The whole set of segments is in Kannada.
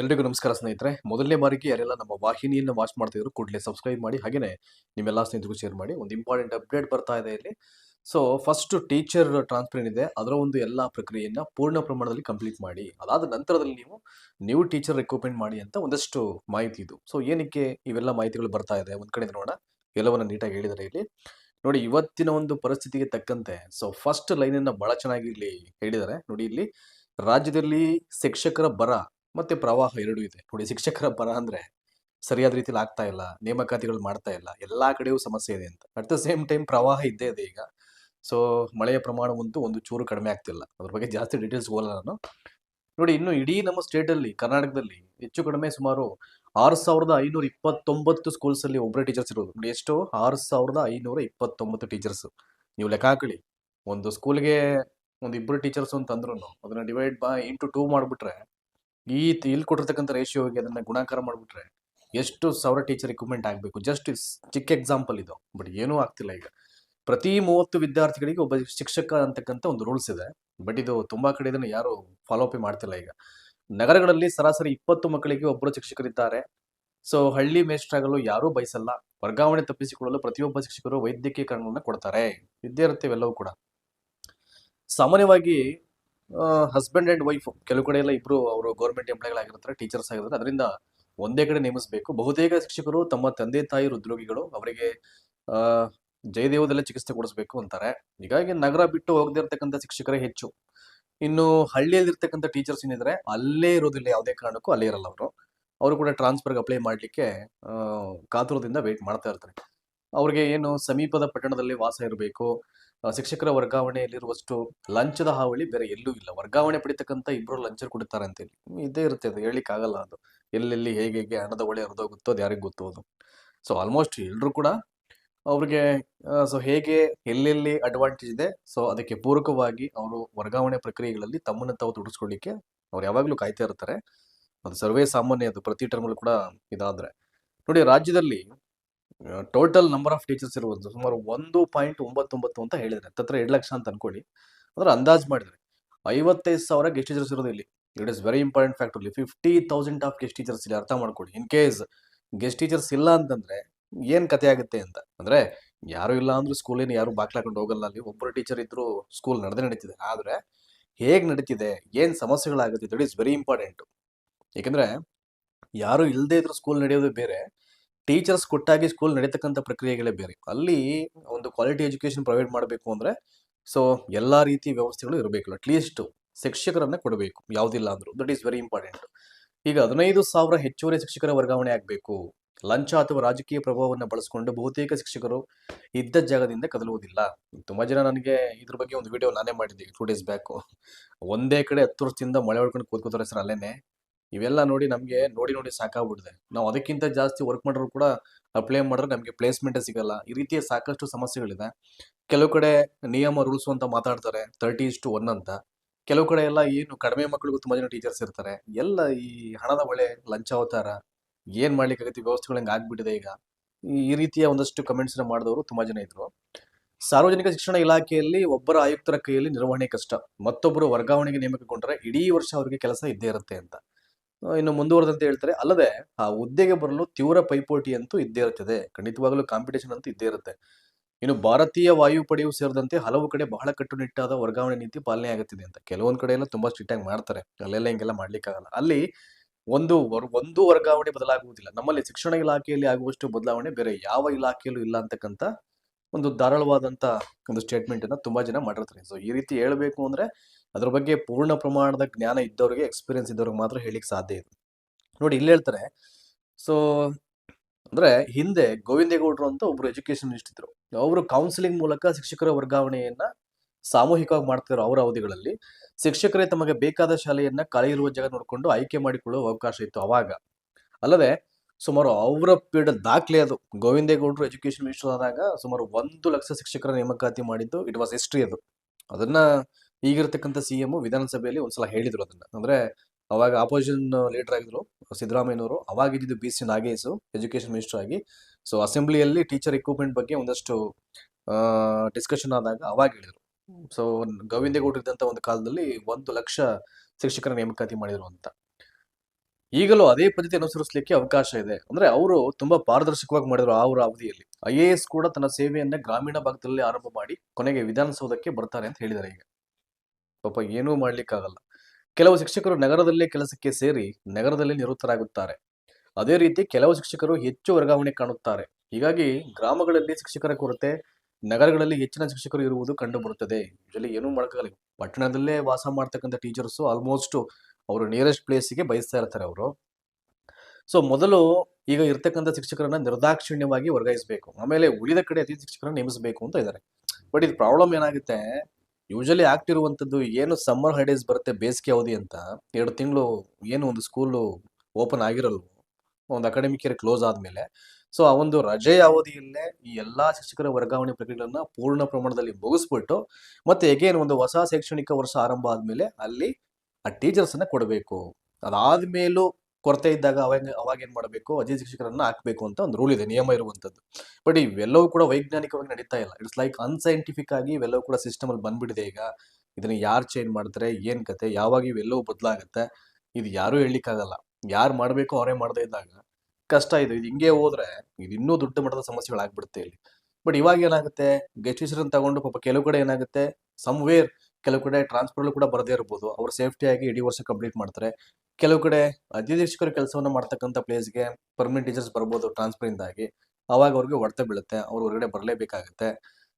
ಎಲ್ರಿಗೂ ನಮಸ್ಕಾರ ಸ್ನೇಹಿತರೆ. ಮೊದಲನೇ ಬಾರಿಗೆ ಯಾರೆಲ್ಲ ನಮ್ಮ ವಾಹಿನಿಯನ್ನು ವಾಚ್ ಮಾಡ್ತಾ ಇದ್ರು ಕೂಡಲೇ ಸಬ್ಸ್ಕ್ರೈಬ್ ಮಾಡಿ ಹಾಗೆಯೇ ನಿಮ್ಮೆಲ್ಲ ಸ್ನೇಹಿತರಿಗೂ ಶೇರ್ ಮಾಡಿ, ಒಂದು ಇಂಪಾರ್ಟೆಂಟ್ ಅಪ್ಡೇಟ್ ಬರ್ತಾ ಇದೆ ಇಲ್ಲಿ. ಸೊ ಫಸ್ಟ್ ಟೀಚರ್ ಟ್ರಾನ್ಸ್ಫರ್ ಏನಿದೆ, ಅದರ ಒಂದು ಎಲ್ಲ ಪ್ರಕ್ರಿಯೆಯನ್ನು ಪೂರ್ಣ ಪ್ರಮಾಣದಲ್ಲಿ ಕಂಪ್ಲೀಟ್ ಮಾಡಿ, ಅದಾದ ನಂತರದಲ್ಲಿ ನೀವು ನ್ಯೂ ಟೀಚರ್ ರಿಕ್ರೂಟ್ಮೆಂಟ್ ಮಾಡಿ ಅಂತ ಒಂದಷ್ಟು ಮಾಹಿತಿ ಇದು. ಸೊ ಏನಕ್ಕೆ ಇವೆಲ್ಲ ಮಾಹಿತಿಗಳು ಬರ್ತಾ ಇದೆ, ಒಂದು ಕಡೆ ನೋಡೋಣ. ಎಲ್ಲವನ್ನು ನೀಟಾಗಿ ಹೇಳಿದ್ದಾರೆ ಇಲ್ಲಿ. ನೋಡಿ, ಇವತ್ತಿನ ಒಂದು ಪರಿಸ್ಥಿತಿಗೆ ತಕ್ಕಂತೆ ಸೊ ಫಸ್ಟ್ ಲೈನನ್ನು ಬಹಳ ಚೆನ್ನಾಗಿ ಇಲ್ಲಿ ಹೇಳಿದ್ದಾರೆ ನೋಡಿ ಇಲ್ಲಿ, ರಾಜ್ಯದಲ್ಲಿ ಶಿಕ್ಷಕರ ಬರ ಮತ್ತೆ ಪ್ರವಾಹ ಎರಡೂ ಇದೆ. ನೋಡಿ ಶಿಕ್ಷಕರ ಬರ ಅಂದ್ರೆ ಸರಿಯಾದ ರೀತಿಯಲ್ಲಿ ಆಗ್ತಾ ಇಲ್ಲ, ನೇಮಕಾತಿಗಳು ಮಾಡ್ತಾ ಇಲ್ಲ, ಎಲ್ಲಾ ಕಡೆಯೂ ಸಮಸ್ಯೆ ಇದೆ ಅಂತ. ಅಟ್ ದ ಸೇಮ್ ಟೈಮ್ ಪ್ರವಾಹ ಇದ್ದೇ ಇದೆ ಈಗ. ಸೊ ಮಳೆಯ ಪ್ರಮಾಣವಂತೂ ಒಂದು ಚೂರು ಕಡಿಮೆ ಆಗ್ತಿಲ್ಲ. ಅದ್ರ ಬಗ್ಗೆ ಜಾಸ್ತಿ ಡೀಟೇಲ್ಸ್ ಹೋಗಲ್ಲ ನಾನು. ನೋಡಿ ಇನ್ನು ಇಡೀ ನಮ್ಮ ಸ್ಟೇಟ್ ಅಲ್ಲಿ, ಕರ್ನಾಟಕದಲ್ಲಿ ಹೆಚ್ಚು ಕಡಿಮೆ ಸುಮಾರು ಆರು ಸಾವಿರದ ಐನೂರ ಇಪ್ಪತ್ತೊಂಬತ್ತು ಸ್ಕೂಲ್ಸ್ ಅಲ್ಲಿ ಒಬ್ಬರೇ ಟೀಚರ್ಸ್ ಇರೋದು. ನೋಡಿ ಎಷ್ಟು? ಆರು ಸಾವಿರದ ಐನೂರ ಇಪ್ಪತ್ತೊಂಬತ್ತು ಟೀಚರ್ಸ್ ನೀವು ಲೆಕ್ಕ ಹಾಕಳಿ ಒಂದು ಸ್ಕೂಲ್ಗೆ ಒಂದು ಇಬ್ಬರು ಟೀಚರ್ಸ್ ಅಂತ ಅದನ್ನು ಅದನ್ನ ಡಿವೈಡ್ ಬೈ ಇಂಟು ಟೂ ಮಾಡಿಬಿಟ್ರೆ ಈ ಇಲ್ಲಿ ಕೊಟ್ಟಿರ್ತಕ್ಕಂಥ ರೇಷಿಯೋಗೆ ಅದನ್ನ ಗುಣಾಕಾರ ಮಾಡಿಬಿಟ್ರೆ ಎಷ್ಟು ಸಾವಿರ ಟೀಚರ್ ರಿಕ್ರೂಟ್ಮೆಂಟ್ ಆಗಬೇಕು? ಜಸ್ಟ್ ಚಿಕ್ಕ ಎಕ್ಸಾಂಪಲ್ ಇದು ಬಟ್ ಏನೂ ಆಗ್ತಿಲ್ಲ ಈಗ. ಪ್ರತಿ ಮೂವತ್ತು ವಿದ್ಯಾರ್ಥಿಗಳಿಗೆ ಒಬ್ಬ ಶಿಕ್ಷಕ ಅಂತಕ್ಕಂಥ ಒಂದು ರೂಲ್ಸ್ ಇದೆ ಬಟ್ ಇದು ತುಂಬಾ ಕಡೆ ಇದನ್ನು ಯಾರು ಫಾಲೋ ಅಪ್ ಮಾಡ್ತಿಲ್ಲ ಈಗ. ನಗರಗಳಲ್ಲಿ ಸರಾಸರಿ ಇಪ್ಪತ್ತು ಮಕ್ಕಳಿಗೆ ಒಬ್ಬರು ಶಿಕ್ಷಕರಿದ್ದಾರೆ. ಸೊ ಹಳ್ಳಿ ಮೇಷ್ಟ್ರಾಗಲು ಯಾರೂ ಬಯಸಲ್ಲ. ವರ್ಗಾವಣೆ ತಪ್ಪಿಸಿಕೊಳ್ಳಲು ಪ್ರತಿಯೊಬ್ಬ ಶಿಕ್ಷಕರು ವೈದ್ಯಕೀಯ ಕಾರಣವನ್ನು ಕೊಡ್ತಾರೆ. ಇದ್ದೇ ಇರುತ್ತೆ ಇವೆಲ್ಲವೂ ಕೂಡ. ಸಾಮಾನ್ಯವಾಗಿ ಹಸ್ಬೆಂಡ್ ಅಂಡ್ ವೈಫ್ ಕೆಲವು ಕಡೆ ಎಲ್ಲ ಇಬ್ರು ಅವರು ಗೌರ್ಮೆಂಟ್ ಎಂಪ್ಲಾಯ್ಗಳಾಗಿರ್ತಾರೆ ಟೀಚರ್ಸ್ ಆಗಿರ್ತಾರೆ. ಅದರಿಂದ ಒಂದೇ ಕಡೆ ನೇಮಿಸಬೇಕು. ಬಹುತೇಕ ಶಿಕ್ಷಕರು ತಮ್ಮ ತಂದೆ, ತಾಯಿ, ಹೃದ್ರೋಗಿಗಳು ಅವರಿಗೆ ಜಯದೇವದಲ್ಲೇ ಚಿಕಿತ್ಸೆ ಕೊಡಿಸ್ಬೇಕು ಅಂತಾರೆ. ಹೀಗಾಗಿ ನಗರ ಬಿಟ್ಟು ಹೋಗದೇ ಇರ್ತಕ್ಕಂಥ ಶಿಕ್ಷಕರೇ ಹೆಚ್ಚು. ಇನ್ನು ಹಳ್ಳಿಯಲ್ಲಿ ಇರ್ತಕ್ಕಂಥ ಟೀಚರ್ಸ್ ಏನಿದ್ರೆ ಅಲ್ಲೇ ಇರೋದಿಲ್ಲ, ಯಾವುದೇ ಕಾರಣಕ್ಕೂ ಅಲ್ಲೇ ಇರಲ್ಲ ಅವರು. ಅವರು ಕೂಡ ಟ್ರಾನ್ಸ್ಫರ್ಗೆ ಅಪ್ಲೈ ಮಾಡಲಿಕ್ಕೆ ಕಾತುರದಿಂದ ವೇಟ್ ಮಾಡ್ತಾ ಇರ್ತಾರೆ. ಅವ್ರಿಗೆ ಏನು ಸಮೀಪದ ಪಟ್ಟಣದಲ್ಲಿ ವಾಸ ಇರಬೇಕು ಶಿಕ್ಷಕರ ವರ್ಗಾವಣೆಯಲ್ಲಿರುವಷ್ಟು ಲಂಚದ ಹಾವಳಿ ಬೇರೆ ಎಲ್ಲೂ ಇಲ್ಲ. ವರ್ಗಾವಣೆ ಪಡಿತಕ್ಕಂಥ ಇಬ್ಬರು ಲಂಚ ಕೊಡ್ತಾರೆ ಅಂತ ಇದೇ ಇರುತ್ತೆ ಅದು ಹೇಳಲಿಕ್ಕೆ ಆಗಲ್ಲ ಅದು. ಎಲ್ಲೆಲ್ಲಿ ಹೇಗೆ ಹೇಗೆ ಹಣದ ಒಳೆ ಹರಿದೋಗುತ್ತೋ ಅದು ಯಾರಿಗೆ ಗೊತ್ತು ಅದು. ಸೊ ಆಲ್ಮೋಸ್ಟ್ ಎಲ್ಲರೂ ಕೂಡ ಅವ್ರಿಗೆ ಸೊ ಹೇಗೆ ಎಲ್ಲೆಲ್ಲಿ ಅಡ್ವಾಂಟೇಜ್ ಇದೆ ಸೊ ಅದಕ್ಕೆ ಪೂರಕವಾಗಿ ಅವರು ವರ್ಗಾವಣೆ ಪ್ರಕ್ರಿಯೆಗಳಲ್ಲಿ ತಮ್ಮನ್ನು ತಾವು ತೊಡಗಿಸ್ಕೊಳ್ಳಿಕ್ಕೆ ಅವ್ರು ಯಾವಾಗಲೂ ಕಾಯ್ತಾ ಇರ್ತಾರೆ. ಅದು ಸರ್ವೇ ಸಾಮಾನ್ಯ ಅದು, ಪ್ರತಿ ಟರ್ಮಲ್ಲೂ ಕೂಡ ಇದಾದ್ರೆ. ನೋಡಿ, ರಾಜ್ಯದಲ್ಲಿ ಟೋಟಲ್ ನಂಬರ್ ಆಫ್ ಟೀಚರ್ಸ್ ಇರುವುದು ಸುಮಾರು ಒಂದು ಪಾಯಿಂಟ್ ಒಂಬತ್ತೊಂಬತ್ತು ಅಂತ ಹೇಳಿದ್ರೆ ಹತ್ತತ್ರ ಎರಡು ಲಕ್ಷ ಅಂತ ಅನ್ಕೊಳ್ಳಿ. ಅಂದ್ರೆ ಅಂದಾಜು ಮಾಡಿದ್ರೆ ಐವತ್ತೈದು ಸಾವಿರ ಗೆಸ್ಟ್ ಟೀಚರ್ಸ್ ಇರೋದು ಇಲ್ಲಿ? It is very important factor ಇಲ್ಲಿ fifty thousand of guest teachers ಇಲ್ಲಿ ಅರ್ಥ ಮಾಡ್ಕೊಳ್ಳಿ. ಇನ್ ಕೇಸ್ ಗೆಸ್ಟ್ ಟೀಚರ್ಸ್ ಇಲ್ಲ ಅಂತಂದ್ರೆ ಏನ್ ಕತೆ ಆಗುತ್ತೆ ಅಂತ? ಅಂದ್ರೆ ಯಾರು ಇಲ್ಲ ಅಂದ್ರೂ ಸ್ಕೂಲೇನು ಯಾರು ಬಾಕ್ಲಾಕೊಂಡು ಹೋಗಲ್ಲ ಅಲ್ಲಿ. ಒಬ್ಬರು ಟೀಚರ್ ಇದ್ರು ಸ್ಕೂಲ್ ನಡೆದೇ ನಡೀತಿದೆ. ಆದ್ರೆ ಹೇಗ್ ನಡೀತಿದೆ? ಏನ್ ಸಮಸ್ಯೆಗಳಾಗುತ್ತೆ? ದಟ್ ಇಸ್ ವೆರಿ ಇಂಪಾರ್ಟೆಂಟು ಯಾಕಂದ್ರೆ ಯಾರು ಇಲ್ಲದೆ ಇದ್ರೂ ಸ್ಕೂಲ್ ನಡೆಯೋದು ಬೇರೆ. ಟೀಚರ್ಸ್ ಕೊಟ್ಟಾಗಿ ಸ್ಕೂಲ್ ನಡೀತಕ್ಕಂಥ ಪ್ರಕ್ರಿಯೆಗಳೇ ಬೇರೆ. ಅಲ್ಲಿ ಒಂದು ಕ್ವಾಲಿಟಿ ಎಜುಕೇಶನ್ ಪ್ರೊವೈಡ್ ಮಾಡಬೇಕು ಅಂದರೆ ಸೊ ಎಲ್ಲ ರೀತಿ ವ್ಯವಸ್ಥೆಗಳು ಇರಬೇಕು ಅಟ್ಲೀಸ್ಟ್ ಶಿಕ್ಷಕರನ್ನ ಕೊಡಬೇಕು, ಯಾವುದಿಲ್ಲ ಅಂದರು. ದಟ್ ಈಸ್ ವೆರಿ ಇಂಪಾರ್ಟೆಂಟ್ ಈಗ ಹದಿನೈದು ಸಾವಿರ ಹೆಚ್ಚುವರಿ ಶಿಕ್ಷಕರ ವರ್ಗಾವಣೆ ಆಗಬೇಕು. ಲಂಚ ಅಥವಾ ರಾಜಕೀಯ ಪ್ರಭಾವವನ್ನು ಬಳಸಿಕೊಂಡು ಬಹುತೇಕ ಶಿಕ್ಷಕರು ಇದ್ದ ಜಾಗದಿಂದ ಕದಲುವುದಿಲ್ಲ. ತುಂಬ ಜನ ನನಗೆ ಇದ್ರ ಬಗ್ಗೆ ಒಂದು ವಿಡಿಯೋ ನಾನೇ ಮಾಡಿದ್ದೆ ಟೂ ಡೇಸ್ ಬ್ಯಾಕು ಒಂದೇ ಕಡೆ ಹತ್ತು ವರ್ಷದಿಂದ ಮಳೆ ಹೊಡ್ಕೊಂಡು ಕೂತ್ಕೋತಾರೆ ಸರ್, ಅಲ್ಲೇನೆ. ಇವೆಲ್ಲ ನೋಡಿ ನಮಗೆ ನೋಡಿ ನೋಡಿ ಸಾಕಾಗ್ಬಿಡಿದೆ ನಾವು ಅದಕ್ಕಿಂತ ಜಾಸ್ತಿ ವರ್ಕ್ ಮಾಡೋರು ಕೂಡ ಅಪ್ಲೈ ಮಾಡಿದ್ರೆ ನಮಗೆ ಪ್ಲೇಸ್ಮೆಂಟೇ ಸಿಗಲ್ಲ. ಈ ರೀತಿಯ ಸಾಕಷ್ಟು ಸಮಸ್ಯೆಗಳಿದೆ. ಕೆಲವು ಕಡೆ ನಿಯಮ ರೂಲ್ಸ್ ಅಂತ ಮಾತಾಡ್ತಾರೆ ತರ್ಟಿ ಇಸ್ ಟು ಒನ್ ಅಂತ. ಕೆಲವು ಕಡೆ ಎಲ್ಲ ಏನು ಕಡಿಮೆ ಮಕ್ಕಳಿಗೂ ತುಂಬಾ ಜನ ಟೀಚರ್ಸ್ ಇರ್ತಾರೆ. ಎಲ್ಲ ಈ ಹಣದ ಒಳೆ ಲಂಚಾವತಾರ ಏನು ಮಾಡ್ಲಿಕ್ಕಾಗತ್ತೆ ವ್ಯವಸ್ಥೆಗಳು ಹಂಗೆ ಆಗ್ಬಿಟ್ಟಿದೆ ಈಗ? ಈ- ರೀತಿಯ ಒಂದಷ್ಟು ಕಮೆಂಟ್ಸ್ ಮಾಡಿದವರು ತುಂಬಾ ಜನ ಇದ್ರು. ಸಾರ್ವಜನಿಕ ಶಿಕ್ಷಣ ಇಲಾಖೆಯಲ್ಲಿ ಒಬ್ಬರ ಆಯುಕ್ತರ ಕೈಯಲ್ಲಿ ನಿರ್ವಹಣೆ ಕಷ್ಟ. ಮತ್ತೊಬ್ಬರು ವರ್ಗಾವಣೆಗೆ ನೇಮಕಗೊಂಡ್ರೆ ಇಡೀ ವರ್ಷ ಅವರಿಗೆ ಕೆಲಸ ಇದ್ದೇ ಇರುತ್ತೆ ಅಂತ. ಇನ್ನು ಮುಂದುವರೆದಂತೆ ಹೇಳ್ತಾರೆ. ಅಲ್ಲದೆ, ಆ ಹುದ್ದೆಗೆ ಬರಲು ತೀವ್ರ ಪೈಪೋಟಿ ಅಂತೂ ಇದ್ದೇ ಇರುತ್ತದೆ. ಖಂಡಿತವಾಗಲೂ ಕಾಂಪಿಟೇಷನ್ ಅಂತೂ ಇದ್ದೇ ಇರುತ್ತೆ. ಇನ್ನು ಭಾರತೀಯ ವಾಯುಪಡೆಯು ಸೇರಿದಂತೆ ಹಲವು ಕಡೆ ಬಹಳ ಕಟ್ಟುನಿಟ್ಟಾದ ವರ್ಗಾವಣೆ ನೀತಿ ಪಾಲನೆ ಆಗುತ್ತಿದೆ ಅಂತ. ಕೆಲವೊಂದು ಕಡೆ ಎಲ್ಲ ತುಂಬಾ ಸ್ಟ್ರಿಕ್ಟ್ ಆಗಿ ಮಾಡ್ತಾರೆ. ಅಲ್ಲೆಲ್ಲ ಹಿಂಗೆಲ್ಲ ಮಾಡ್ಲಿಕ್ಕಾಗಲ್ಲ. ಅಲ್ಲಿ ಒಂದು ಒಂದು ವರ್ಗಾವಣೆ ಬದಲಾಗುವುದಿಲ್ಲ. ನಮ್ಮಲ್ಲಿ ಶಿಕ್ಷಣ ಇಲಾಖೆಯಲ್ಲಿ ಆಗುವಷ್ಟು ಬದಲಾವಣೆ ಬೇರೆ ಯಾವ ಇಲಾಖೆಯಲ್ಲೂ ಇಲ್ಲ ಅಂತಕ್ಕಂಥ ಒಂದು ಧಾರಾಳವಾದಂತ ಒಂದು ಸ್ಟೇಟ್ಮೆಂಟ್ ಅನ್ನ ತುಂಬಾ ಜನ ಮಾಡಿರ್ತಾರೆ. ಸೊ ಈ ರೀತಿ ಹೇಳ್ಬೇಕು ಅಂದ್ರೆ ಅದ್ರ ಬಗ್ಗೆ ಪೂರ್ಣ ಪ್ರಮಾಣದ ಜ್ಞಾನ ಇದ್ದವ್ರಿಗೆ ಎಕ್ಸ್ಪೀರಿಯನ್ಸ್ ಇದ್ದವ್ರಿಗೆ ಮಾತ್ರ ಹೇಳಿಕ್ ಸಾಧ್ಯ ಇದೆ. ನೋಡಿ ಇಲ್ಲಿ ಹೇಳ್ತಾರೆ ಸೊ ಅಂದ್ರೆ ಹಿಂದೆ ಗೋವಿಂದೇಗೌಡರು ಅಂತ ಒಬ್ರು ಎಜುಕೇಶನ್ ಇದ್ರು. ಅವರು ಕೌನ್ಸಿಲಿಂಗ್ ಮೂಲಕ ಶಿಕ್ಷಕರ ವರ್ಗಾವಣೆಯನ್ನ ಸಾಮೂಹಿಕವಾಗಿ ಮಾಡ್ತಿದ್ರು ಅವರ ಅವಧಿಗಳಲ್ಲಿ. ಶಿಕ್ಷಕರೇ ತಮಗೆ ಬೇಕಾದ ಶಾಲೆಯನ್ನ ಖಾಲಿ ಇರುವ ಜಾಗ ನೋಡಿಕೊಂಡು ಆಯ್ಕೆ ಮಾಡಿಕೊಳ್ಳುವ ಅವಕಾಶ ಇತ್ತು ಅವಾಗ. ಅಲ್ಲದೆ ಸುಮಾರು ಅವರ ಪೀರಿಯಡ್ ದಾಖಲೆ ಅದು. ಗೋವಿಂದೇಗೌಡರು ಎಜುಕೇಶನ್ ಮಿನಿಸ್ಟರ್ ಆದಾಗ ಸುಮಾರು ಒಂದು ಲಕ್ಷ ಶಿಕ್ಷಕರ ನೇಮಕಾತಿ ಮಾಡಿದ್ದು ಇಟ್ ವಾಸ್ ಹಿಸ್ಟ್ರಿ ಅದು. ಅದನ್ನ ಈಗಿರ್ತಕ್ಕಂಥ ಸಿ ಎಂ ವಿಧಾನಸಭೆಯಲ್ಲಿ ಒಂದ್ಸಲ ಹೇಳಿದ್ರು ಅದನ್ನ. ಅಂದ್ರೆ ಅವಾಗ ಆಪೋಸಿಷನ್ ಲೀಡರ್ ಆಗಿದ್ರು ಸಿದ್ದರಾಮಯ್ಯನವರು ಅವಾಗ ಇದ್ದಿದ್ದು B C Nagesh education minister ಆಗಿ. ಸೊ ಅಸೆಂಬ್ಲಿಯಲ್ಲಿ ಟೀಚರ್ ಇಕ್ವಿಪ್ಮೆಂಟ್ ಬಗ್ಗೆ ಒಂದಷ್ಟು ಡಿಸ್ಕಷನ್ ಆದಾಗ ಅವಾಗ ಹೇಳಿದ್ರು. ಸೊ ಗೋವಿಂದೇಗೌಡರು ಇದ್ದಂತ ಒಂದು ಕಾಲದಲ್ಲಿ ಒಂದು ಲಕ್ಷ ಶಿಕ್ಷಕರ ನೇಮಕಾತಿ ಮಾಡಿದ್ರು ಅಂತ. ಈಗಲೂ ಅದೇ ಪದ್ಧತಿ ಅನುಸರಿಸಲಿಕ್ಕೆ ಅವಕಾಶ ಇದೆ. ಅಂದ್ರೆ ಅವರು ತುಂಬಾ ಪಾರದರ್ಶಕವಾಗಿ ಮಾಡಿದ್ರು ಅವರ ಅವಧಿಯಲ್ಲಿ. ಐ ಕೂಡ ತನ್ನ ಸೇವೆಯನ್ನ ಗ್ರಾಮೀಣ ಭಾಗದಲ್ಲಿ ಆರಂಭ ಮಾಡಿ ಕೊನೆಗೆ ವಿಧಾನಸೌಧಕ್ಕೆ ಬರ್ತಾರೆ ಅಂತ ಹೇಳಿದ್ದಾರೆ ಈಗ. ಪಾಪ ಏನೂ ಮಾಡ್ಲಿಕ್ಕಾಗಲ್ಲ. ಕೆಲವು ಶಿಕ್ಷಕರು ನಗರದಲ್ಲೇ ಕೆಲಸಕ್ಕೆ ಸೇರಿ ನಗರದಲ್ಲಿ ನಿವೃತ್ತರಾಗುತ್ತಾರೆ. ಅದೇ ರೀತಿ ಕೆಲವು ಶಿಕ್ಷಕರು ಹೆಚ್ಚು ವರ್ಗಾವಣೆ ಕಾಣುತ್ತಾರೆ. ಹೀಗಾಗಿ ಗ್ರಾಮಗಳಲ್ಲಿ ಶಿಕ್ಷಕರ ಕೊರತೆ, ನಗರಗಳಲ್ಲಿ ಹೆಚ್ಚಿನ ಶಿಕ್ಷಕರು ಇರುವುದು ಕಂಡು ಬರುತ್ತದೆ ಯೂಶಲಿ ಏನೂ ಮಾಡೋಕ್ಕಾಗಲ್ಲ. ಪಟ್ಟಣದಲ್ಲೇ ವಾಸ ಮಾಡ್ತಕ್ಕಂಥ ಟೀಚರ್ಸು ಆಲ್ಮೋಸ್ಟ್ ಅವರು ನಿಯರೆಸ್ಟ್ ಪ್ಲೇಸಿಗೆ ಬಯಸ್ತಾ ಇರ್ತಾರೆ ಅವರು. ಸೊ ಮೊದಲು ಈಗ ಇರ್ತಕ್ಕಂಥ ಶಿಕ್ಷಕರನ್ನ ನಿರ್ದಾಕ್ಷಿಣ್ಯವಾಗಿ ವರ್ಗಾಯಿಸಬೇಕು. ಆಮೇಲೆ ಉಳಿದ ಕಡೆ ಅತಿಥಿ ಶಿಕ್ಷಕರನ್ನ ನೇಮಿಸಬೇಕು ಅಂತ ಇದ್ದಾರೆ. ಬಟ್ ಇದು ಪ್ರಾಬ್ಲಮ್ ಏನಾಗುತ್ತೆ? ಯೂಶಲಿ ಆಗ್ತಿರುವಂಥದ್ದು ಏನು ಸಮ್ಮರ್ ಹಾಲಿಡೇಸ್ ಬರುತ್ತೆ ಬೇಸಿಗೆ ಅವಧಿ ಅಂತ. ಎರಡು ತಿಂಗಳು ಏನು ಒಂದು ಸ್ಕೂಲು ಓಪನ್ ಆಗಿರಲ್ವೋ, ಒಂದು ಅಕಾಡೆಮಿಕ್ ಇಯರ್ ಕ್ಲೋಸ್ ಆದಮೇಲೆ. ಸೊ ಆ ಒಂದು ರಜೆ ಅವಧಿಯಲ್ಲೇ ಈ ಎಲ್ಲ ಶಿಕ್ಷಕರ ವರ್ಗಾವಣೆ ಪ್ರಕ್ರಿಯೆಗಳನ್ನ ಪೂರ್ಣ ಪ್ರಮಾಣದಲ್ಲಿ ಮುಗಿಸ್ಬಿಟ್ಟು, ಮತ್ತೆ ಎಗೇನ್ ಒಂದು ಹೊಸ ಶೈಕ್ಷಣಿಕ ವರ್ಷ ಆರಂಭ ಆದ್ಮೇಲೆ ಅಲ್ಲಿ ಆ ಟೀಚರ್ಸ್ ಅನ್ನ ಕೊಡಬೇಕು. ಅದಾದ್ಮೇಲೂ ಕೊರತೆ ಇದ್ದಾಗ ಅವಾಗ ಅವಾಗ ಏನ್ ಮಾಡಬೇಕು? ಅಜಯ್ ಶಿಕ್ಷಕರನ್ನ ಹಾಕ್ಬೇಕು ಅಂತ ಒಂದು ರೂಲ್ ಇದೆ, ನಿಯಮ ಇರುವಂತದ್ದು. ಬಟ್ ಇವೆಲ್ಲವೂ ಕೂಡ ವೈಜ್ಞಾನಿಕವಾಗಿ ನಡೀತಾ ಇಲ್ಲ. ಇಟ್ಸ್ ಲೈಕ್ ಅನ್ಸೈಂಟಿಫಿಕ್ ಆಗಿ ಇವೆಲ್ಲವೂ ಕೂಡ ಸಿಸ್ಟಮ್ ಅಲ್ಲಿ ಬಂದ್ಬಿಟ್ಟಿದೆ ಈಗ. ಇದನ್ನ ಯಾರು ಚೇಂಜ್ ಮಾಡ್ತಾರೆ, ಏನ್ ಕತೆ, ಯಾವಾಗ ಇವೆಲ್ಲವೂ ಬದಲಾಗುತ್ತೆ, ಇದು ಯಾರು ಹೇಳಲಿಕ್ಕಾಗಲ್ಲ. ಯಾರು ಮಾಡಬೇಕು, ಅವರೇ ಮಾಡದೇ ಇದ್ದಾಗ ಕಷ್ಟ ಇದು. ಇದು ಹಿಂಗೆ ಹೋದ್ರೆ ಇದು ಇನ್ನೂ ದೊಡ್ಡ ಮಟ್ಟದ ಸಮಸ್ಯೆಗಳಾಗ್ಬಿಡುತ್ತೆ ಇಲ್ಲಿ. ಬಟ್ ಇವಾಗ ಏನಾಗುತ್ತೆ? ಗೆಸ್ಟ್ ತಗೊಂಡು ಪಾಪ ಕೆಲವು ಕಡೆ ಏನಾಗುತ್ತೆ? ಸಮ್ವೇರ್ ಕೆಲವು ಕಡೆ ಟ್ರಾನ್ಸ್ಫರ್ ಕೂಡ ಬರದೇ ಇರ್ಬೋದು. ಅವ್ರು ಸೇಫ್ಟಿ ಆಗಿ ಇಡೀ ವರ್ಷ ಕಂಪ್ಲೀಟ್ ಮಾಡ್ತಾರೆ. ಕೆಲವು ಕಡೆ ಅಧಿದೇಶಕರ ಕೆಲಸವನ್ನ ಮಾಡ್ತಕ್ಕಂಥ ಪ್ಲೇಸ್ಗೆ ಪರ್ಮನೆಂಟ್ ಟೀಚರ್ಸ್ ಬರ್ಬೋದು ಟ್ರಾನ್ಸ್ಫರ್ ಇಂದಾಗಿ. ಅವಾಗ ಅವ್ರಿಗೆ ಹೊಡೆತ ಬೀಳುತ್ತೆ. ಅವ್ರು ಹೊರಗಡೆ ಬರಲೇಬೇಕಾಗುತ್ತೆ.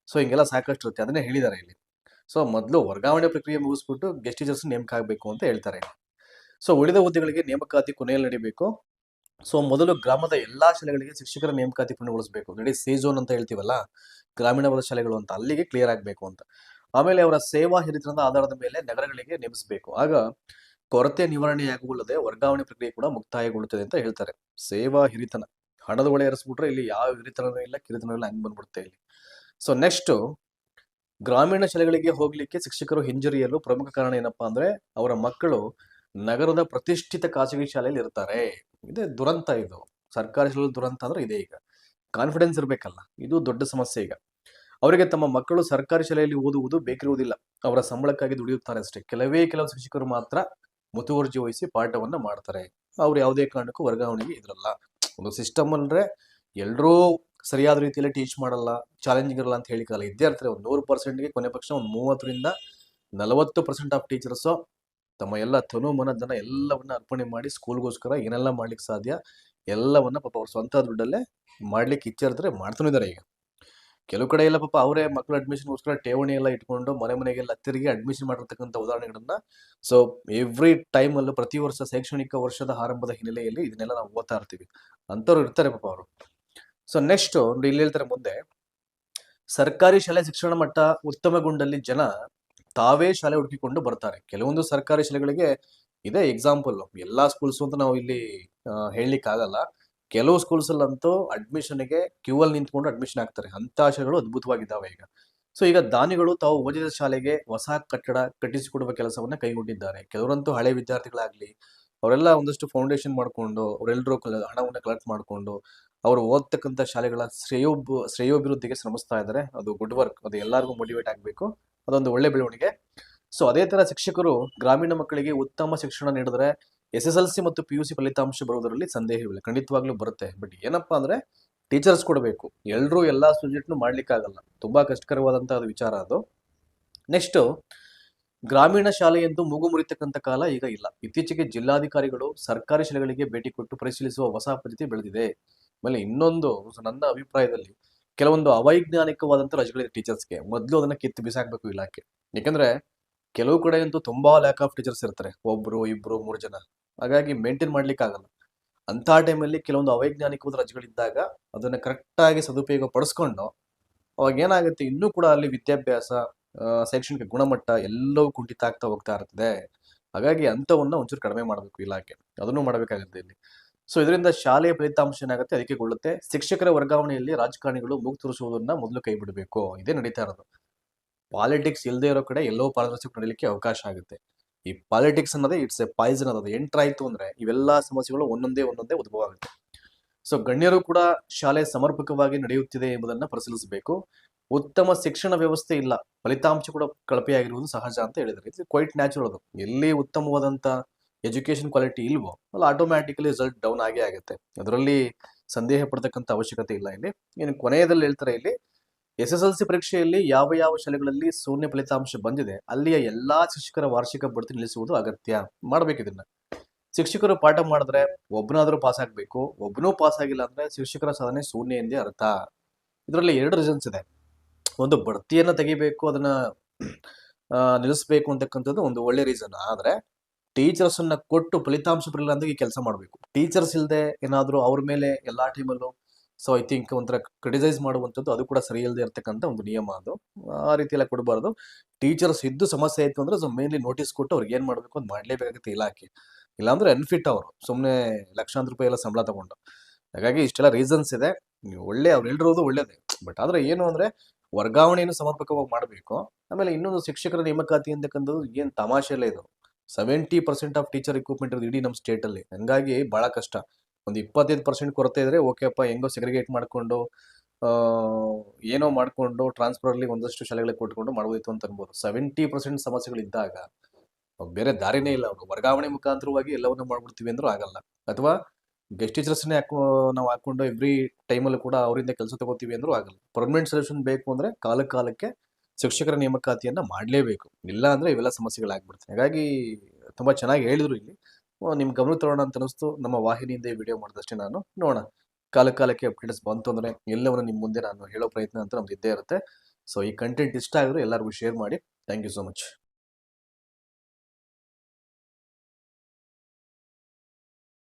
ಸೊ ಹಿಂಗೆಲ್ಲ ಸಾಕಷ್ಟು ಇರುತ್ತೆ. ಅದನ್ನೇ ಹೇಳಿದ್ದಾರೆ ಇಲ್ಲಿ. ಸೊ ಮೊದಲು ವರ್ಗಾವಣೆ ಪ್ರಕ್ರಿಯೆ ಮುಗಿಸ್ಬಿಟ್ಟು ಗೆಸ್ಟ್ ಟೀಚರ್ಸ್ ನೇಮಕ ಆಗಬೇಕು ಅಂತ ಹೇಳ್ತಾರೆ. ಸೊ ಉಳಿದ ಹುದ್ದೆಗಳಿಗೆ ನೇಮಕಾತಿ ಕೊನೆಯಲ್ಲಿ ನಡೀಬೇಕು. ಸೊ ಮೊದಲು ಗ್ರಾಮದ ಎಲ್ಲಾ ಶಾಲೆಗಳಿಗೆ ಶಿಕ್ಷಕರ ನೇಮಕಾತಿ ಪೂರ್ಣಗೊಳಿಸಬೇಕು. ನೋಡಿ ಸಿ ಝೋನ್ ಅಂತ ಹೇಳ್ತೀವಲ್ಲ? ಗ್ರಾಮೀಣ ಶಾಲೆಗಳು ಅಂತ ಅಲ್ಲಿಗೆ ಕ್ಲಿಯರ್ ಆಗಬೇಕು ಅಂತ. ಆಮೇಲೆ ಅವರ ಸೇವಾ ಹಿರಿತನದ ಆಧಾರದ ಮೇಲೆ ನಗರಗಳಿಗೆ ನೇಮಿಸಬೇಕು. ಆಗ ಕೊರತೆ ನಿವಾರಣೆಯಾಗುವಲ್ಲದೆ ವರ್ಗಾವಣೆ ಪ್ರಕ್ರಿಯೆ ಕೂಡ ಮುಕ್ತಾಯಗೊಳ್ಳುತ್ತದೆ ಅಂತ ಹೇಳ್ತಾರೆ. ಸೇವಾ ಹಿರಿತನ. ಹಣದ ಒಳೆ ಏರಿಸ್ಬಿಟ್ರೆ ಇಲ್ಲಿ ಯಾವ ಹಿರಿತನೂ ಇಲ್ಲ ಕಿರಿತನೂ ಇಲ್ಲ, ಹಂಗ್ ಬಂದ್ಬಿಡುತ್ತೆ ಇಲ್ಲಿ. ಸೊ ನೆಕ್ಸ್ಟ್ ಗ್ರಾಮೀಣ ಶಾಲೆಗಳಿಗೆ ಹೋಗ್ಲಿಕ್ಕೆ ಶಿಕ್ಷಕರು ಹಿಂಜರಿಯಲು ಪ್ರಮುಖ ಕಾರಣ ಏನಪ್ಪಾ ಅಂದ್ರೆ ಅವರ ಮಕ್ಕಳು ನಗರದ ಪ್ರತಿಷ್ಠಿತ ಖಾಸಗಿ ಶಾಲೆಯಲ್ಲಿ ಇರ್ತಾರೆ. ಇದೇ ದುರಂತ ಇದು. ಸರ್ಕಾರಿ ಶಾಲೆ ದುರಂತ ಅಂದ್ರೆ ಇದೆ ಈಗ. ಕಾನ್ಫಿಡೆನ್ಸ್ ಇರಬೇಕಲ್ಲ. ಇದು ದೊಡ್ಡ ಸಮಸ್ಯೆ ಈಗ. ಅವರಿಗೆ ತಮ್ಮ ಮಕ್ಕಳು ಸರ್ಕಾರಿ ಶಾಲೆಯಲ್ಲಿ ಓದುವುದು ಬೇಕಿರುವುದಿಲ್ಲ. ಅವರ ಸಂಬಳಕ್ಕಾಗಿ ದುಡಿಯುತ್ತಾರೆ ಅಷ್ಟೇ. ಕೆಲವೇ ಕೆಲವು ಶಿಕ್ಷಕರು ಮಾತ್ರ ಮುತುವರ್ಜಿ ವಹಿಸಿ ಪಾಠವನ್ನು ಮಾಡ್ತಾರೆ. ಅವ್ರು ಯಾವುದೇ ಕಾರಣಕ್ಕೂ ವರ್ಗಾವಣೆಗೆ ಇದ್ರಲ್ಲ. ಒಂದು ಸಿಸ್ಟಮ್ ಅಂದ್ರೆ ಎಲ್ಲರೂ ಸರಿಯಾದ ರೀತಿಯಲ್ಲಿ ಟೀಚ್ ಮಾಡಲ್ಲ ಚಾಲೆಂಜಿಂಗ್ ಇರಲ್ಲ ಅಂತ ಹೇಳಿಕಲ್ಲ ಇದ್ದೇ ಇರ್ತಾರೆ ಒಂದು ನೂರು ಪರ್ಸೆಂಟ್ಗೆ ಕೊನೆ ಪಕ್ಷ ಒಂದು ಮೂವತ್ತರಿಂದ ನಲವತ್ತು ಪರ್ಸೆಂಟ್ ಆಫ್ ಟೀಚರ್ಸು ತಮ್ಮ ಎಲ್ಲ ತನು ಮನ ಎಲ್ಲವನ್ನು ಅರ್ಪಣೆ ಮಾಡಿ ಸ್ಕೂಲ್ಗೋಸ್ಕರ ಏನೆಲ್ಲ ಮಾಡ್ಲಿಕ್ಕೆ ಸಾಧ್ಯ ಎಲ್ಲವನ್ನ ಪಾಪ ಅವ್ರ ಸ್ವಂತ ದುಡ್ಡಲ್ಲೇ ಮಾಡ್ಲಿಕ್ಕೆ ಇಚ್ಛೆ ಇರ್ತಾರೆ ಮಾಡ್ತಾನಿದ್ದಾರೆ ಈಗ. ಕೆಲವು ಕಡೆ ಎಲ್ಲ ಪಾಪ ಅವರೇ ಮಕ್ಕಳ ಅಡ್ಮಿಷನ್ಗೋಸ್ಕರ ಠೇವಣಿ ಎಲ್ಲ ಇಟ್ಕೊಂಡು ಮನೆ ಮನೆಗೆಲ್ಲ ತಿರುಗಿ ಅಡ್ಮಿಷನ್ ಮಾಡಿರ್ತಕ್ಕಂಥ ಉದಾಹರಣೆಗಳನ್ನ ಸೊ ಎವ್ರಿ ಟೈಮ್ ಅಲ್ಲೂ ಪ್ರತಿ ವರ್ಷ ಶೈಕ್ಷಣಿಕ ವರ್ಷದ ಆರಂಭದ ಹಿನ್ನೆಲೆಯಲ್ಲಿ ಇದನ್ನೆಲ್ಲ ನಾವು ಓದ್ತಾ ಇರ್ತೀವಿ. ಅಂಥವ್ರು ಇರ್ತಾರೆ ಪಾಪ ಅವರು. ಸೊ ನೆಕ್ಸ್ಟ್ ಇಲ್ಲಿ ಹೇಳ್ತಾರೆ ಮುಂದೆ. ಸರ್ಕಾರಿ ಶಾಲೆ ಶಿಕ್ಷಣ ಮಟ್ಟ ಉತ್ತಮಗೊಂಡಲ್ಲಿ ಜನ ತಾವೇ ಶಾಲೆ ಹುಡುಕಿಕೊಂಡು ಬರ್ತಾರೆ. ಕೆಲವೊಂದು ಸರ್ಕಾರಿ ಶಾಲೆಗಳಿಗೆ ಇದೇ ಎಕ್ಸಾಂಪಲ್ ಎಲ್ಲಾ ಸ್ಕೂಲ್ಸ್ ಅಂತ ನಾವು ಇಲ್ಲಿ ಹೇಳಲಿಕ್ಕೆ ಆಗಲ್ಲ ಕೆಲವು ಸ್ಕೂಲ್ಸಲ್ಲಂತೂ ಅಡ್ಮಿಷನ್ಗೆ ಕ್ಯೂ ಅಲ್ಲಿ ನಿಂತ್ಕೊಂಡು ಅಡ್ಮಿಷನ್ ಆಗ್ತಾರೆ. ಅಂತ ಆಶಯಗಳು ಅದ್ಭುತವಾಗಿದ್ದಾವೆ ಈಗ. ಸೊ ಈಗ ದಾನಿಗಳು ತಾವು ಓದಿದ ಶಾಲೆಗೆ ಹೊಸ ಕಟ್ಟಡ ಕಟ್ಟಿಸಿಕೊಡುವ ಕೆಲಸವನ್ನ ಕೈಗೊಂಡಿದ್ದಾರೆ. ಕೆಲವರಂತೂ ಹಳೆ ವಿದ್ಯಾರ್ಥಿಗಳಾಗ್ಲಿ, ಅವರೆಲ್ಲ ಒಂದಷ್ಟು ಫೌಂಡೇಶನ್ ಮಾಡ್ಕೊಂಡು ಅವರೆಲ್ಲರೂ ಹಣವನ್ನ ಕಲೆಕ್ಟ್ ಮಾಡ್ಕೊಂಡು, ಅವರು ಓದ್ತಕ್ಕಂಥ ಶಾಲೆಗಳ ಶ್ರೇಯೋಭ ಶ್ರೇಯೋಭಿವೃದ್ಧಿಗೆ ಶ್ರಮಿಸ್ತಾ ಇದ್ದಾರೆ. ಅದು ಗುಡ್ ವರ್ಕ್ ಅದು ಎಲ್ಲರಿಗೂ ಮೋಟಿವೇಟ್ ಆಗಬೇಕು. ಅದೊಂದು ಒಳ್ಳೆ ಬೆಳವಣಿಗೆ. ಸೊ ಅದೇ ತರ ಶಿಕ್ಷಕರು ಗ್ರಾಮೀಣ ಮಕ್ಕಳಿಗೆ ಉತ್ತಮ ಶಿಕ್ಷಣ ನೀಡಿದ್ರೆ ಎಸ್ ಎಸ್ ಎಲ್ ಸಿ ಮತ್ತು ಪಿ ಯು ಸಿ ಫಲಿತಾಂಶ ಬರುವುದರಲ್ಲಿ ಸಂದೇಹವಿಲ್ಲ. ಖಂಡಿತವಾಗ್ಲೂ ಬರುತ್ತೆ. ಬಟ್ ಏನಪ್ಪಾ ಅಂದ್ರೆ ಟೀಚರ್ಸ್ ಕೊಡಬೇಕು. ಎಲ್ಲರೂ ಎಲ್ಲಾ ಸಬ್ಜೆಕ್ಟ್ನು ಮಾಡ್ಲಿಕ್ಕಾಗಲ್ಲ. ತುಂಬಾ ಕಷ್ಟಕರವಾದಂತ ಅದು ವಿಚಾರ ಅದು. ನೆಕ್ಸ್ಟ್, ಗ್ರಾಮೀಣ ಶಾಲೆಯಂತೂ ಮೂಗು ಮುರಿತಕ್ಕಂಥ ಕಾಲ ಈಗ ಇಲ್ಲ. ಇತ್ತೀಚೆಗೆ ಜಿಲ್ಲಾಧಿಕಾರಿಗಳು ಸರ್ಕಾರಿ ಶಾಲೆಗಳಿಗೆ ಭೇಟಿ ಕೊಟ್ಟು ಪರಿಶೀಲಿಸುವ ಹೊಸ ಪದ್ಧತಿ ಬೆಳೆದಿದೆ. ಆಮೇಲೆ ಇನ್ನೊಂದು ನನ್ನ ಅಭಿಪ್ರಾಯದಲ್ಲಿ ಕೆಲವೊಂದು ಅವೈಜ್ಞಾನಿಕವಾದಂಥ ರಜೆಗಳಿದೆ ಟೀಚರ್ಸ್ಗೆ. ಮೊದಲು ಅದನ್ನ ಕಿತ್ತು ಬಿಸಾಕಬೇಕು ಇಲಾಖೆ. ಯಾಕಂದ್ರೆ ಕೆಲವು ಕಡೆ ಅಂತೂ ತುಂಬಾ ಲ್ಯಾಕ್ ಆಫ್ ಟೀಚರ್ಸ್ ಇರ್ತಾರೆ. ಒಬ್ರು, ಇಬ್ರು, ಮೂರು ಜನ. ಹಾಗಾಗಿ ಮೇಂಟೈನ್ ಮಾಡ್ಲಿಕ್ಕೆ ಆಗಲ್ಲ ಅಂತ ಟೈಮಲ್ಲಿ ಕೆಲವೊಂದು ಅವೈಜ್ಞಾನಿಕವಾದ ರಜೆಗಳಿದ್ದಾಗ ಅದನ್ನ ಕರೆಕ್ಟಾಗಿ ಸದುಪಯೋಗ ಪಡಿಸ್ಕೊಂಡು ಅವಾಗ ಏನಾಗುತ್ತೆ, ಇನ್ನೂ ಕೂಡ ಅಲ್ಲಿ ವಿದ್ಯಾಭ್ಯಾಸ ಶೈಕ್ಷಣಿಕ ಗುಣಮಟ್ಟ ಎಲ್ಲವೂ ಕುಂಠಿತ ಆಗ್ತಾ ಹೋಗ್ತಾ ಇರ್ತದೆ. ಹಾಗಾಗಿ ಅಂಥವನ್ನ ಒಂಚೂರು ಕಡಿಮೆ ಮಾಡಬೇಕು ಇಲಾಖೆ. ಅದನ್ನು ಮಾಡಬೇಕಾಗುತ್ತೆ ಇಲ್ಲಿ. ಸೊ ಇದರಿಂದ ಶಾಲೆಯ ಫಲಿತಾಂಶ ಏನಾಗುತ್ತೆ, ಅದಕ್ಕೆ ಗೊಳ್ಳುತ್ತೆ ಶಿಕ್ಷಕರ ವರ್ಗಾವಣೆಯಲ್ಲಿ ರಾಜಕಾರಣಿಗಳು ಮೂಗು ತೋರಿಸುವುದನ್ನ ಮೊದಲು ಕೈ ಬಿಡಬೇಕು. ಇದೇ ನಡೀತಾ ಇರೋದು. ಪಾಲಿಟಿಕ್ಸ್ ಇಲ್ಲದೆ ಇರೋ ಕಡೆ ಎಲ್ಲೋ ಪಾರದರ್ಶಕ ನಡೀಲಿಕ್ಕೆ ಅವಕಾಶ ಆಗುತ್ತೆ. ಈ ಪಾಲಿಟಿಕ್ಸ್ ಅನ್ನೋದೇ ಇಟ್ಸ್ ಎ ಪಾಯ್ಸನ್ ಅನ್ನೋದು. ಎಂಟ್ರಾಯ್ತು ಅಂದ್ರೆ ಇವೆಲ್ಲ ಸಮಸ್ಯೆಗಳು ಒಂದೊಂದೇ ಒಂದೊಂದೇ ಉದ್ಭವ ಆಗುತ್ತೆ ಸೊ ಗಣ್ಯರು ಕೂಡ ಶಾಲೆ ಸಮರ್ಪಕವಾಗಿ ನಡೆಯುತ್ತಿದೆ ಎಂಬುದನ್ನ ಪರಿಶೀಲಿಸಬೇಕು. ಉತ್ತಮ ಶಿಕ್ಷಣ ವ್ಯವಸ್ಥೆ ಇಲ್ಲ. ಫಲಿತಾಂಶ ಕೂಡ ಕಳಪೆಯಾಗಿರುವುದು ಸಹಜ ಅಂತ ಹೇಳಿದ್ದಾರೆ. ಇದು ಕ್ವೈಟ್ ನ್ಯಾಚುರಲ್ ಅದು. ಎಲ್ಲಿ ಉತ್ತಮವಾದಂತ ಎಜುಕೇಷನ್ ಕ್ವಾಲಿಟಿ ಇಲ್ವೋ, ಅಲ್ಲಿ ಆಟೋಮ್ಯಾಟಿಕಲಿ ರಿಸಲ್ಟ್ ಡೌನ್ ಆಗೇ ಆಗುತ್ತೆ. ಅದರಲ್ಲಿ ಸಂದೇಹ ಪಡ್ತಕ್ಕಂಥ ಅವಶ್ಯಕತೆ ಇಲ್ಲ ಇಲ್ಲಿ. ಏನು ಕೊನೆಯದಲ್ಲಿ ಹೇಳ್ತಾರೆ ಇಲ್ಲಿ ಎಸ್ ಎಸ್ ಎಲ್ ಸಿ ಪರೀಕ್ಷೆಯಲ್ಲಿ ಯಾವ ಯಾವ ಶಾಲೆಗಳಲ್ಲಿ ಶೂನ್ಯ ಫಲಿತಾಂಶ ಬಂದಿದೆ, ಅಲ್ಲಿಯ ಎಲ್ಲಾ ಶಿಕ್ಷಕರ ವಾರ್ಷಿಕ ಬಡ್ತಿ ನಿಲ್ಲಿಸುವುದು ಅಗತ್ಯ. ಮಾಡ್ಬೇಕು ಇದನ್ನ. ಶಿಕ್ಷಕರು ಪಾಠ ಮಾಡಿದ್ರೆ ಒಬ್ಬನಾದರೂ ಪಾಸ್ ಆಗ್ಬೇಕು ಒಬ್ಬನೂ ಪಾಸ್ ಆಗಿಲ್ಲ ಅಂದ್ರೆ ಶಿಕ್ಷಕರ ಸಾಧನೆ ಶೂನ್ಯ ಎಂದೇ ಅರ್ಥ. ಇದರಲ್ಲಿ ಎರಡು ರೀಸನ್ಸ್ ಇದೆ. ಒಂದು ಬಡ್ತಿಯನ್ನು ತೆಗಿಬೇಕು, ಅದನ್ನ ನಿಲ್ಲಿಸ್ಬೇಕು ಅಂತಕ್ಕಂಥದ್ದು ಒಂದು ಒಳ್ಳೆ ರೀಸನ್ ಆದ್ರೆ ಟೀಚರ್ಸ್ ಅನ್ನ ಕೊಟ್ಟು ಫಲಿತಾಂಶ ಬರಲಿಲ್ಲ ಅಂದ್ರೆ ಈ ಕೆಲಸ ಮಾಡಬೇಕು. ಟೀಚರ್ಸ್ ಇಲ್ಲದೆ ಏನಾದರೂ ಅವ್ರ ಮೇಲೆ ಎಲ್ಲಾ ಟೈಮಲ್ಲೂ ಸೊ ಐ ಥಿಂಕ್ ಒಂಥರ ಕ್ರಿಟಿಸೈಸ್ ಮಾಡುವಂಥದ್ದು ಅದು ಕೂಡ ಸರಿ ಇಲ್ಲದೆ ಇರ್ತಕ್ಕಂಥ ಒಂದು ನಿಯಮ ಅದು. ಆ ರೀತಿ ಎಲ್ಲ ಕೊಡಬಾರ್ದು. ಟೀಚರ್ಸ್ ಇದ್ದು ಸಮಸ್ಯೆ ಆಯಿತು ಅಂದ್ರೆ ಸೊ ಮೇನ್ಲಿ ನೋಟಿಸ್ ಕೊಟ್ಟು ಅವ್ರಿಗೆ ಏನು ಮಾಡಬೇಕು ಅಂತ ಮಾಡಲೇಬೇಕಾಗುತ್ತೆ ಇಲಾಖೆ. ಇಲ್ಲಾಂದ್ರೆ ಅನ್ಫಿಟ್ ಅವರು. ಸುಮ್ಮನೆ ಲಕ್ಷಾಂತರ ರೂಪಾಯಿ ಎಲ್ಲ ಸಂಬಳ ತಗೊಂಡು. ಹಾಗಾಗಿ ಇಷ್ಟೆಲ್ಲ ರೀಸನ್ಸ್ ಇದೆ. ಒಳ್ಳೆ ಅವ್ರು ಹೇಳಿರೋದು ಒಳ್ಳೇದೇ. ಬಟ್ ಆದ್ರೆ ಏನು ಅಂದ್ರೆ ವರ್ಗಾವಣೆಯನ್ನು ಸಮರ್ಪಕವಾಗಿ ಮಾಡಬೇಕು. ಆಮೇಲೆ ಇನ್ನೊಂದು ಶಿಕ್ಷಕರ ನೇಮಕಾತಿ ಅಂತಕ್ಕಂಥದ್ದು ಏನು ತಮಾಷೆ ಇಲ್ಲ ಇದು. Seventy percent of teacher equipment ಇರೋದು ಇಡೀ ನಮ್ಮ ಸ್ಟೇಟಲ್ಲಿ ಹಂಗಾಗಿ ಬಹಳ ಕಷ್ಟ. ಒಂದು ಇಪ್ಪತ್ತೈದು ಪರ್ಸೆಂಟ್ ಕೊರತೆ ಇದ್ರೆ ಓಕೆಪ್ಪ ಹೆಂಗೋ ಸೆಗ್ರಿಗೇಟ್ ಮಾಡ್ಕೊಂಡು ಏನೋ ಮಾಡ್ಕೊಂಡು ಟ್ರಾನ್ಸ್ಫರ್ ಅಲ್ಲಿ ಒಂದಷ್ಟು ಶಾಲೆಗಳಿಗೆ ಕೊಟ್ಕೊಂಡು ಮಾಡ್ಬೋದಿತ್ತು ಅಂತ ಅನ್ಬೋದು. ಸೆವೆಂಟಿ ಪರ್ಸೆಂಟ್ ಸಮಸ್ಯೆಗಳಿದ್ದಾಗ ಬೇರೆ ದಾರಿನೇ ಇಲ್ಲ. ಅವರು ವರ್ಗಾವಣೆ ಮುಖಾಂತರವಾಗಿ ಎಲ್ಲವನ್ನೂ ಮಾಡ್ಬಿಡ್ತೀವಿ ಅಂದ್ರೂ ಆಗಲ್ಲ. ಅಥವಾ ಗೆಸ್ಟ್ ಟೀಚರ್ಸ್ನೇ ಹಾಕೋ, ನಾವು ಹಾಕೊಂಡು ಎವ್ರಿ ಟೈಮಲ್ಲೂ ಕೂಡ ಅವರಿಂದ ಕೆಲಸ ತಗೋತೀವಿ ಅಂದ್ರೂ ಆಗಲ್ಲ. ಪರ್ಮನೆಂಟ್ ಸೊಲ್ಯೂಷನ್ ಬೇಕು ಅಂದ್ರೆ ಕಾಲ ಕಾಲಕ್ಕೆ ಶಿಕ್ಷಕರ ನೇಮಕಾತಿಯನ್ನ ಮಾಡಲೇಬೇಕು. ಇಲ್ಲ ಅಂದ್ರೆ ಇವೆಲ್ಲ ಸಮಸ್ಯೆಗಳಾಗ್ಬಿಡ್ತವೆ. ಹಾಗಾಗಿ, ತುಂಬಾ ಚೆನ್ನಾಗಿ ಹೇಳಿದ್ರು ಇಲ್ಲಿ. ನಿಮ್ ಗಮನ ತರೋಣ ಅಂತ ಅನಿಸ್ತು ನಮ್ಮ ವಾಹಿನಿಯಿಂದ ವಿಡಿಯೋ ಮಾಡಿದಷ್ಟೇ ನಾನು. ನೋಡೋಣ. ಕಾಲ ಕಾಲಕ್ಕೆ ಅಪ್ಡೇಟ್ಸ್ ಬಂತು ಅಂದ್ರೆ ಎಲ್ಲವನ್ನು ನಿಮ್ಮ ಮುಂದೆ ನಾನು ಹೇಳೋ ಪ್ರಯತ್ನ ಅಂತ ನಮ್ದು ಇದ್ದೇ ಇರುತ್ತೆ. ಸೊ ಈ ಕಂಟೆಂಟ್ ಇಷ್ಟ ಆಗಿದ್ರೆ ಎಲ್ಲರಿಗೂ ಶೇರ್ ಮಾಡಿ. Thank you so much